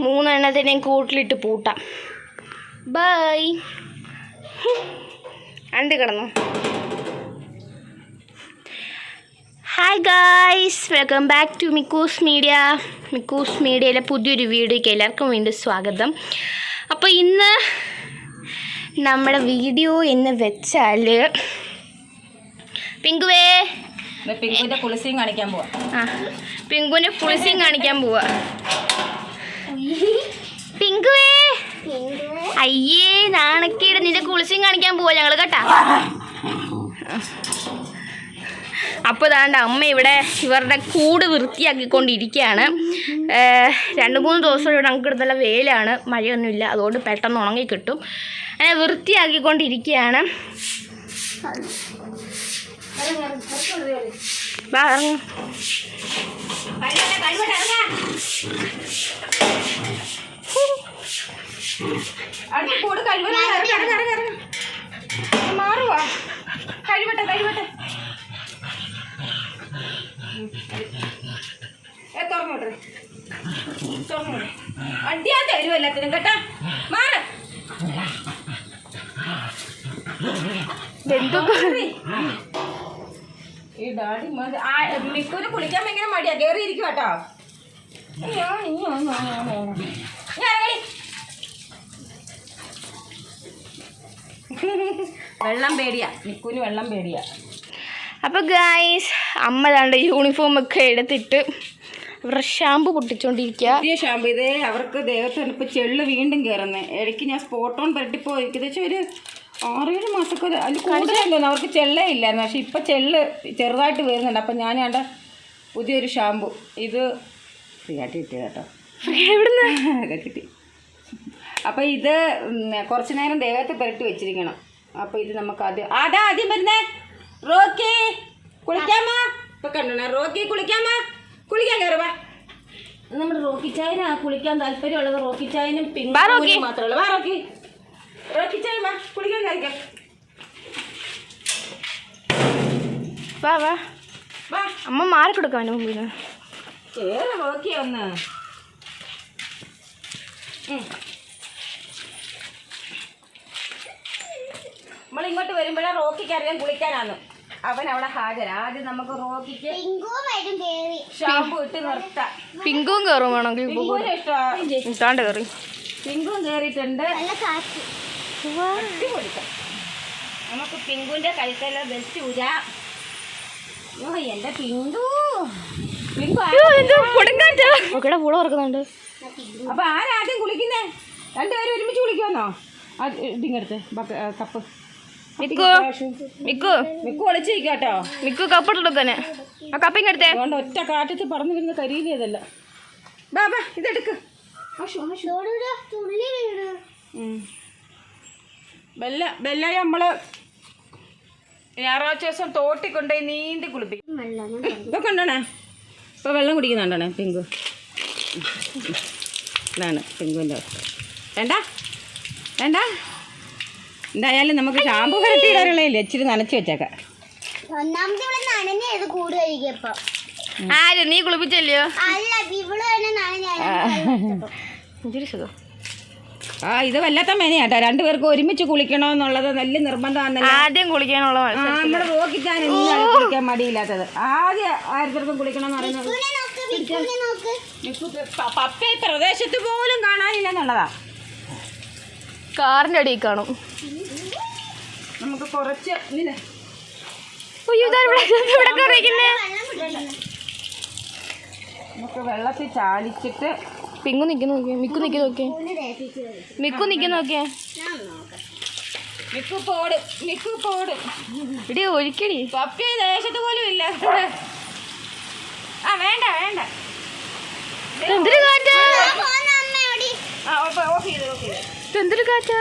മൂന്നെണ്ണത്തിനെയും കൂട്ടിലിട്ട് പൂട്ടാം. Bye. അണ്ടി കിടന്നു. Hi guys welcome back to Mikkus media Mikkus മീഡിയയിലെ പുതിയൊരു വീഡിയോയ്ക്ക് എല്ലാവർക്കും വീണ്ടും സ്വാഗതം. അപ്പോൾ ഇന്ന് നമ്മുടെ വീഡിയോ എന്ന് വെച്ചാൽ പിങ്കുവേ. പിങ്കുവിന്റെ പുളിസിയും കാണിക്കാൻ പോവാ. ആ പിങ്കുവിന്റെ പുളിസിയും കാണിക്കാൻ പോവാ. പിങ്കുവേ. അയ്യേ നാണക്കേട്. നിന്റെ കുളിച്ചും കാണിക്കാൻ പോവാ ഞങ്ങൾ കേട്ടാ. അപ്പോൾ താണ്ട അമ്മ ഇവിടെ ഇവരുടെ കൂട് വൃത്തിയാക്കിക്കൊണ്ടിരിക്കുകയാണ് കൊണ്ടിരിക്കുകയാണ് രണ്ട് മൂന്ന് ദിവസം ഇവിടെ ഞങ്ങൾക്ക് ഇടുന്നല്ല വെയിലാണ്. മഴയൊന്നുമില്ല. അതുകൊണ്ട് പെട്ടെന്ന് ഉണങ്ങി കിട്ടും. അങ്ങനെ വൃത്തിയാക്കിക്കൊണ്ടിരിക്കുകയാണ് ഇറങ്ങ്. കൂട് കഴിവട്ടെ മാറുവാ. കഴിവട്ടെ കഴിവട്ടെ. ഏ തുറന്നോട്ടെ തുറന്നോട്ടെ അടിയാ തരുമോ എല്ലാത്തിനും കേട്ടാ? മാറ്. ഈ ഡാഡി മിക്കൂര് കുളിക്കാൻ ഭയങ്കര മടിയാ. കേറി ഇരിക്കും കേട്ടോ ഞാൻ അയ്യോ. ഞാൻ വെള്ളം പേടിയാ. മിക്കൂന് വെള്ളം പേടിയാ. അപ്പോൾ ഗായ്സ് അമ്മ ദാണ്ട് യൂണിഫോം ഒക്കെ എടുത്തിട്ട് അവരുടെ ഷാമ്പു പൊട്ടിച്ചോണ്ടിരിക്കുക പുതിയ ഷാമ്പു ഇതേ അവർക്ക് ദേഹത്തിന് ഇപ്പൊ ചെള്ളു വീണ്ടും കയറുന്നത് ഇടയ്ക്ക് ഞാൻ സ്പോട്ട് ഓൺ പെരട്ടിപ്പോ ഏകദേശം ഒരു ആറേഴ് മാസമൊക്കെ അത് അതിൽ കൂടുതലല്ലോ അവർക്ക് ചെള്ളേ ഇല്ലായിരുന്നു. പക്ഷെ ഇപ്പൊ ചെള്ള് ചെറുതായിട്ട് വരുന്നുണ്ട്. അപ്പം ഞാൻ കണ്ട പുതിയൊരു ഷാമ്പു ഇത് ഫ്രീ ആയിട്ട് കിട്ടിയത് കേട്ടോ കിട്ടി. അപ്പം ഇത് കുറച്ചു നേരം ദേഹത്ത് പുരട്ടി വെച്ചിരിക്കണം. അപ്പം ഇത് നമുക്ക് ആദ്യം അതാ ആദ്യം വരുന്നേ. റോക്കി കുളിക്കാമോ? ഇപ്പൊ കണ്ടോ റോക്കി കുളിക്കാമോ? കുളിക്കാൻ കയറുവാ നമ്മുടെ റോക്കി ചായന. കുളിക്കാൻ താല്പര്യമുള്ളത് റോക്കി ചായനും. പിന്നെ മാത്രമേ വാ റോക്കി. റോക്കി ചായ വാ. കുളിക്കാൻ കഴിക്കാം വാ വാ. വാ. അമ്മ മാറി കൊടുക്കാൻ മുമ്പിൽ കേറ് റോക്കി ഒന്ന്. നമ്മൾ ഇങ്ങോട്ട് വരുമ്പോഴേ റോക്കിക്ക് അറിയാൻ കുളിക്കാനാണ് അവൻ അവിടെ ഹാജര. ആദ്യം നമുക്ക് റോക്കിക്ക് ഷാമ്പു ഇട്ട് നിർത്താം. പിങ്കും കയറും വേണമെങ്കിൽ പിങ്കുവിന് ഇഷ്ടമാണ് ഇട്ടാണ്ട് കയറി പിങ്കും കയറിയിട്ടുണ്ട് നമുക്ക് പിങ്കുവിന്റെ കഴുത്തെല്ലാം ബെസ്റ്റ് ഊരാ. ഓ എന്റെ പിങ്കു. പിങ്കു പൂള അപ്പൊ ആരാദ്യം കുളിക്കുന്നേ? രണ്ടുപേരും ഒരുമിച്ച് കുളിക്കുമെന്നോ? ഇതിങ്ങടുത്ത് കപ്പ്. മിക്കു. മിക്കു. മിക്കു ഒളിച്ചിരിക്കും കേട്ടോ. മിക്കു കപ്പിട്ടെടുക്കാന് ആ കപ്പിങ് എടുത്തേ. അതുകൊണ്ട് ഒറ്റ കാറ്റത്ത് പറന്നു വരുന്ന കരിയിലേതല്ല ബാ ബാ ഇതെടുക്ക്. ബെല്ല ബെല്ല നമ്മൾ ഞായറാഴ്ച ദിവസം തോട്ടി കൊണ്ടുപോയി നീന്തി കുളിപ്പിക്കും. ഇപ്പൊ കണ്ടോണേ ഇപ്പൊ വെള്ളം കുടിക്കുന്നുണ്ടോണേ പിങ്കു ഇതാണ് പിങ്കുവിന്റെ അവസ്ഥ. വേണ്ട? വേണ്ട? എന്തായാലും നമുക്ക് ഷാമ്പു പരത്തിയിടാനുള്ള ഇച്ചിരി നനച്ച് വെച്ചേക്കാം. ഒന്നാമത് ഇവിടെ നനഞ്ഞത് കൂട് കഴിക്കപ്പോ ആര്? നീ കുളിപ്പിച്ചല്ലയോ? അല്ല തന്നെ സുഖം. ആ ഇത് വല്ലാത്ത മേനയാട്ടോ. രണ്ടുപേർക്ക് ഒരുമിച്ച് കുളിക്കണമെന്നുള്ളത് നല്ല നിർബന്ധമാണ് ആദ്യം കുളിക്കാനുള്ള ആ. നമ്മുടെ റോക്കിച്ചാൻ എന്താണ് കുളിക്കാൻ മടിയില്ലാത്തത്. ആദ്യം ആയിരത്തിനും കുളിക്കണം എന്ന് പറയുന്നത് നോക്ക് വിക്കുനെ നോക്ക്. മിക്കു പ- പപ്പ ഈ പ്രദേശത്ത് പോലും കാണാനില്ലെന്നുള്ളതാ കാറിന്റെ അടിയിൽ കാണും. നമുക്ക് കുറച്ച് നമുക്ക് വെള്ളത്തിൽ ചാലിച്ചിട്ട് പിങ്കു നിൽക്കുന്നു നോക്കിയേ. മിക്കു നിൽക്കുന്നു നോക്കിയേ. മിക്കു നിൽക്കുന്നു നോക്കിയേ. മിക്കു പോട് മിക്കു പോട്. ഇടി ഒഴിക്കടി. പപ്പി ദേശത്ത് പോലും ഇല്ല ആ വേണ്ട വേണ്ട. എന്തൊരു കാറ്റാ എന്തൊരു കാറ്റാ?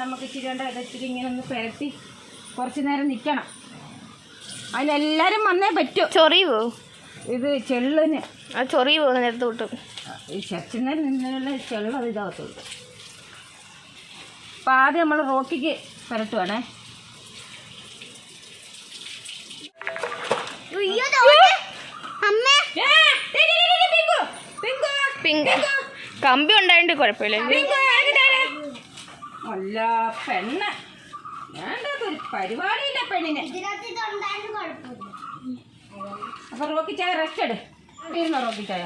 നമുക്ക് ഇച്ചിരി ഇത് ഇച്ചിരി ഇങ്ങനെ ഒന്ന് പെരട്ടി കുറച്ച് നേരം നിൽക്കണം അതിലെല്ലാവരും വന്നേ പറ്റൂ. ചൊറിയുവോ? ഇത് ചെള്ളിന്. ആ ചൊറിയുവോ? നേരത്തെ വിട്ടു. ഈ ചച്ചിനേരം നിന്നുള്ള ചെള്ള ഇതാകത്തുള്ളൂ അപ്പം ആദ്യം നമ്മൾ റോക്കിക്ക് പെരട്ടുവാണേ. കമ്പി ഉണ്ടായിട്ട് കുഴപ്പമില്ല അല്ല പെണ്ണ്. വേണ്ടതൊരു പരിപാടിയില്ല പെണ്ണിന്. അപ്പൊ റോക്കി ചായ റെസ്റ്റ് എടു. ഇരുന്നോ റോക്കി ചായ?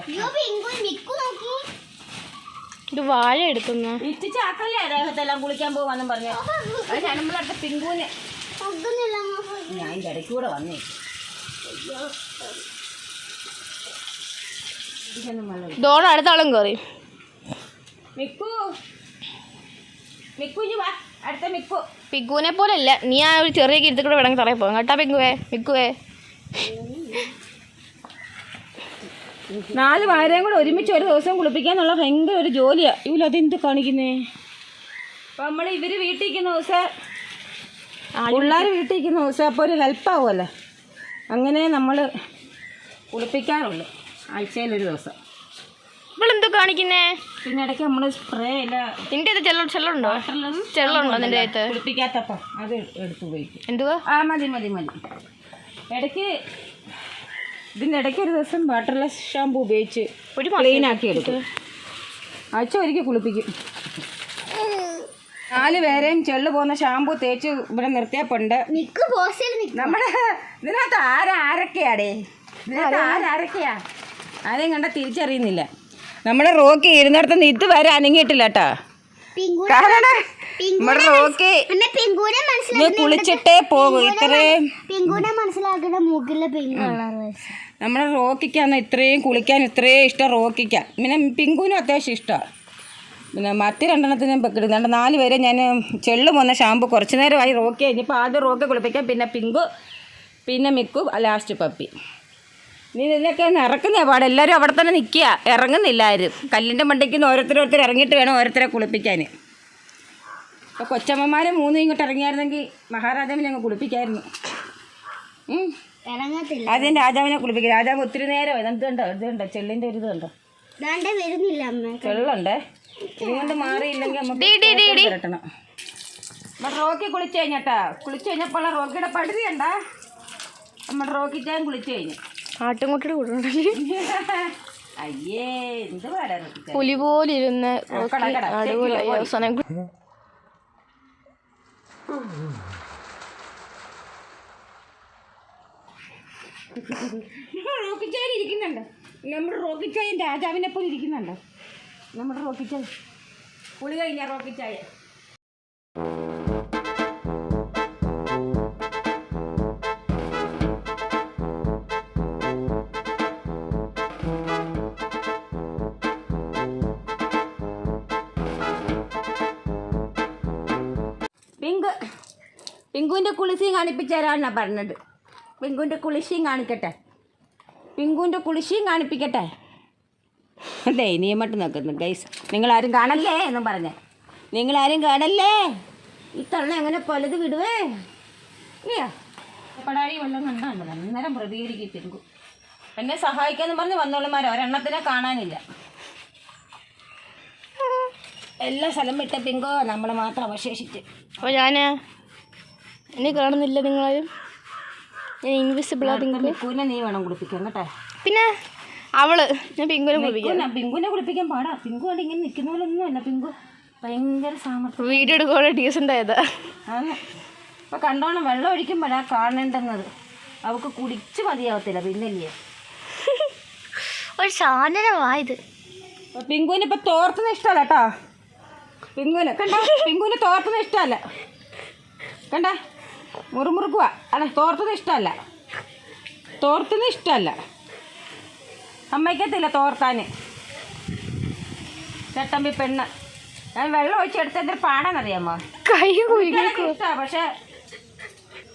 ഇത് വാഴ എടുക്കുന്ന. ഇറ്റി ചാക്കല്ലേ ദേഹത്തെല്ലാം കുളിക്കാൻ പോവാന്നും പറഞ്ഞു. അത് ഞമ്മളടുത്ത പിങ്കൂന് ഒന്നുമില്ല ഞാൻ ഇതിന്റെ ഇടയ്ക്ക് കൂടെ വന്നേ. ഡോൺ അടുത്ത കയറി മിക്കു. അടുത്ത മിക്കു. പിക്കുവിനെ പോലെ അല്ല നീ ആ ഒരു ചെറിയ കിരുത്തി കൂടെ വേണമെങ്കിൽ തറയിൽ പോകാം. കേട്ടാ പിക്കുവേ? മിക്കുവേ? നാല് വാരയും കൂടെ ഒരുമിച്ച് ഒരു ദിവസം കുളിപ്പിക്കാന്നുള്ള ഭയങ്കര ഒരു ജോലിയാ. ഇവല അതെന്ത് കാണിക്കുന്നേ? അപ്പൊ നമ്മൾ ഇവർ വീട്ടിൽ ഇരിക്കുന്ന ദിവസം പിള്ളേർ വീട്ടിൽ ഇരിക്കുന്ന ദിവസം അപ്പോൾ ഒരു ഹെൽപ്പ് ആവുമല്ലോ അങ്ങനെ നമ്മൾ കുളിപ്പിക്കാറുള്ളൂ ആഴ്ചയിലൊരു ദിവസം. ഇവളെന്തോ കാണിക്കുന്നേ? പിന്നെ ഇടയ്ക്ക് നമ്മൾ സ്പ്രേ ഇല്ല നിന്റെ ഇത് ചെള്ള ചെള്ളുണ്ടോ ചെള്ളുണ്ടോ നിന്റെ അടുത്ത് കുളിപ്പിക്കാത്തപ്പം അത് എടുത്തു പോയി എന്തുവാ? ആ മതി മതി മതി. ഇടയ്ക്ക് ഇതിന്റെ ഇടയ്ക്ക് ഒരു ദിവസം വാട്ടർലെസ് ഷാമ്പു ഉപയോഗിച്ച് ഒരു ക്ലീൻ ആക്കി എടുക്കും. ആഴ്ച ഒരിക്കൽ കുളിപ്പിക്കും. നാല് പേരെയും ചെള്ളു പോകുന്ന ഷാമ്പു തേച്ച് ഇവിടെ നിർത്തിയപ്പുണ്ട്. നമ്മുടെ ഇതിനകത്ത് ആരാരൊക്കെയാടേ ഇതിനകത്ത് ആരാരൊക്കെയാ ആരെയും കണ്ട തിരിച്ചറിയുന്നില്ല. നമ്മുടെ റോക്കി ഇരുന്നിടത്ത് നിന്ന് ഇതുവരെ അനങ്ങിയിട്ടില്ല കേട്ടോ. കാരണം നമ്മുടെ റോക്കി കുളിച്ചിട്ടേ പോകും. ഇത്രയും നമ്മുടെ റോക്കിക്കാന്ന് ഇത്രയും കുളിക്കാൻ ഇത്രയും ഇഷ്ടം റോക്കിക്ക. പിന്നെ പിങ്കുവിനും അത്യാവശ്യം ഇഷ്ടമാണ് പിന്നെ മറ്റ് രണ്ടെണ്ണത്തിനും കിട്ടുന്നുണ്ട്. നാല് പേരെ ഞാൻ ചെള്ളു പോന്ന ഷാമ്പു കുറച്ച് നേരമായി റോക്കി കഴിഞ്ഞപ്പോൾ ആദ്യം റോക്കി കുളിപ്പിക്കാം. പിന്നെ പിങ്കു പിന്നെ മിക്കു ലാസ്റ്റ് പപ്പി. നീ നിന്നൊക്കെ ഇറക്കുന്ന പാടെ. എല്ലാവരും അവിടെ തന്നെ നിൽക്കുക. ഇറങ്ങുന്നില്ല ആരും. കല്ലിന്റെ മണ്ടയ്ക്ക് നിന്ന് ഓരോരുത്തരോരുത്തർ ഇറങ്ങിയിട്ട് വേണം ഓരോരുത്തരെ കുളിപ്പിക്കാൻ. അപ്പോൾ കൊച്ചമ്മമാരെ മൂന്നും ഇങ്ങോട്ട് ഇറങ്ങിയായിരുന്നെങ്കിൽ മഹാരാജാവിനെ അങ്ങ് കുളിപ്പിക്കായിരുന്നു. അതിന് രാജാവിനെ കുളിപ്പിക്കും. രാജാവ് ഒത്തിരി നേരം ഇത് കണ്ടോ? ഇത് കണ്ടോ? ചെള്ളിന്റെ ഒരു ഇത് കണ്ടോ? ദാണ്ടെ വരുന്നില്ല അമ്മ. ചെള്ളുണ്ടേ? ഇതുകൊണ്ട് മാറിയില്ലെങ്കിൽ നമുക്ക് ഡി, ഡി, ഡി, ഡി. പുരട്ടണം. നമ്മുടെ റോക്കി കുളിച്ചു കഴിഞ്ഞാട്ടാ. കുളിച്ചു കഴിഞ്ഞപ്പോൾ റോക്കിയുടെ പടുതി നമ്മൾ നമ്മുടെ റോക്കിച്ചാൻ കുളിച്ചു കഴിഞ്ഞു. ആട്ടുംകുട്ടിയുടെ കൂടെ അയ്യേ എന്ത് പുലി പോലെ ഇരുന്ന് അടിപൊളിയായി അവസാനം റോക്കിച്ചായൻ ഇരിക്കുന്നുണ്ട്. നമ്മുടെ റോക്കിച്ചായൻ രാജാവിനെ പോലെ ഇരിക്കുന്നുണ്ട്. നമ്മുടെ റോക്കിച്ചായ പുളി കഴിഞ്ഞ റോക്കിച്ചായ പിങ്ക് പിങ്കുവിന്റെ കുളിശയും കാണിപ്പിച്ചു തരാമെന്നാ പറഞ്ഞത്. പിങ്കുവിന്റെ കുളിശയും കാണിക്കട്ടെ. പിങ്കുവിന്റെ കുളിശയും കാണിപ്പിക്കട്ടെ. അതെ ദയനീയമായിട്ട് നോക്കുന്നു ഗൈസ് നിങ്ങളാരും കാണല്ലേ എന്നും പറഞ്ഞ്. നിങ്ങളാരും കാണല്ലേ? ഈ തള്ള അങ്ങനെ പലത് വിടുവേ? ഇല്ലയോ പടാഴി വെള്ളം കണ്ടാണ്ട് അന്നേരം പ്രതികരിക്കും പിങ്കു. എന്നെ സഹായിക്കാന്ന് പറഞ്ഞ് വന്നോളുമാരോ. ഒരെണ്ണത്തിനെ കാണാനില്ല. എല്ലാ സ്ഥലം വിട്ട പിങ്കോ നമ്മൾ മാത്രം അവശേഷിച്ച്. അപ്പോൾ ഞാൻ എന്നെ കാണുന്നില്ല നിങ്ങളാരും? ഞാൻ ഇൻവിസിബിളാ പിങ്കു പിങ്കുവിനെ നീ വേണം കുളിപ്പിക്കാൻ കേട്ടോ? പിന്നെ അവൾ ഞാൻ പിങ്കുനെ കുളിപ്പിക്കാം. പിങ്കുവിനെ പിങ്കുവിനെ കുളിപ്പിക്കാൻ പാടാ. പിങ്കു അവിടെ ഇങ്ങനെ നിൽക്കുന്ന പോലെ ഒന്നും അല്ല. പിങ്കു ഭയങ്കര സാമർത്ഥ്യം വീഡിയോ എടുക്കുമ്പോൾ ഡീസന്റ് ആയതാ. അപ്പോൾ കണ്ടോണം വെള്ളം ഒഴിക്കുമ്പോഴാ കാണേണ്ടെന്നത്. അവക്ക് കുടിച്ച് മതിയാവത്തില്ല പിന്നല്ലേ? ഒരു സാധനമായത് പിങ്കുവിന് ഇപ്പൊ തോർത്തുന്ന ഇഷ്ടമല്ല കേട്ടോ. പിങ്കുവിന് കണ്ട? പിങ്കുവിന് തോർത്തുന്ന ഇഷ്ടമല്ല. കണ്ട? മുറുമുറുക്കുക അല്ല തോർത്തുന്ന ഇഷ്ടമല്ല. തോർത്തുന്ന ഇഷ്ടമല്ല. അമ്മയ്ക്കത്തില്ല തോർത്താൻ. ചട്ടമ്പി പെണ്ണ്. ഞാൻ വെള്ളം ഒഴിച്ചെടുത്ത് എന്തൊരു പാടാന്നറിയാമോ? കൈ കുഴി കുളിക്കാനൊക്കെ ഇഷ്ടാ, പക്ഷേ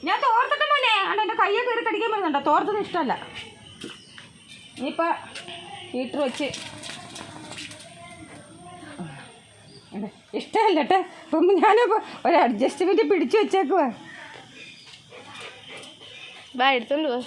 ഞാൻ തോർത്തിട്ട് മോനെ. അല്ല എന്റെ കയ്യെ കയറി കടിക്കാൻ വരുന്നുണ്ടോ? തോർത്തത് ഇഷ്ടമല്ല. ഇനിയിപ്പോൾ ഹീറ്റർ വെച്ച് ഇഷ്ടമല്ല കേട്ടോ. ഇപ്പം ഞാനിപ്പോൾ ഒരു അഡ്ജസ്റ്റ്മെന്റ് പിടിച്ചു വെച്ചേക്കുവാ. ബാ എടുത്തോണ്ട് പോ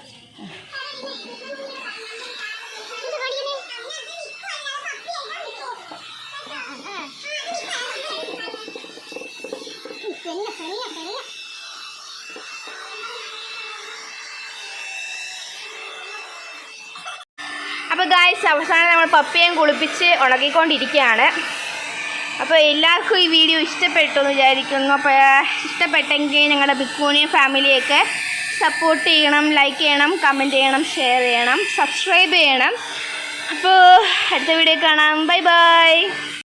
അപ്പോൾ ഗായ്സ് അവസാനം നമ്മൾ പപ്പിയും കുളിപ്പിച്ച് ഉണക്കിക്കൊണ്ടിരിക്കുകയാണ്. അപ്പോൾ എല്ലാവർക്കും ഈ വീഡിയോ ഇഷ്ടപ്പെട്ടു എന്ന് വിചാരിക്കുന്നു. അപ്പോൾ ഇഷ്ടപ്പെട്ടെങ്കിൽ ഞങ്ങളുടെ ബിക്കൂണിയും ഫാമിലിയൊക്കെ സപ്പോർട്ട് ചെയ്യണം ലൈക്ക് ചെയ്യണം കമന്റ് ചെയ്യണം ഷെയർ ചെയ്യണം സബ്സ്ക്രൈബ് ചെയ്യണം. അപ്പോൾ അടുത്ത വീഡിയോ കാണാം. Bye bye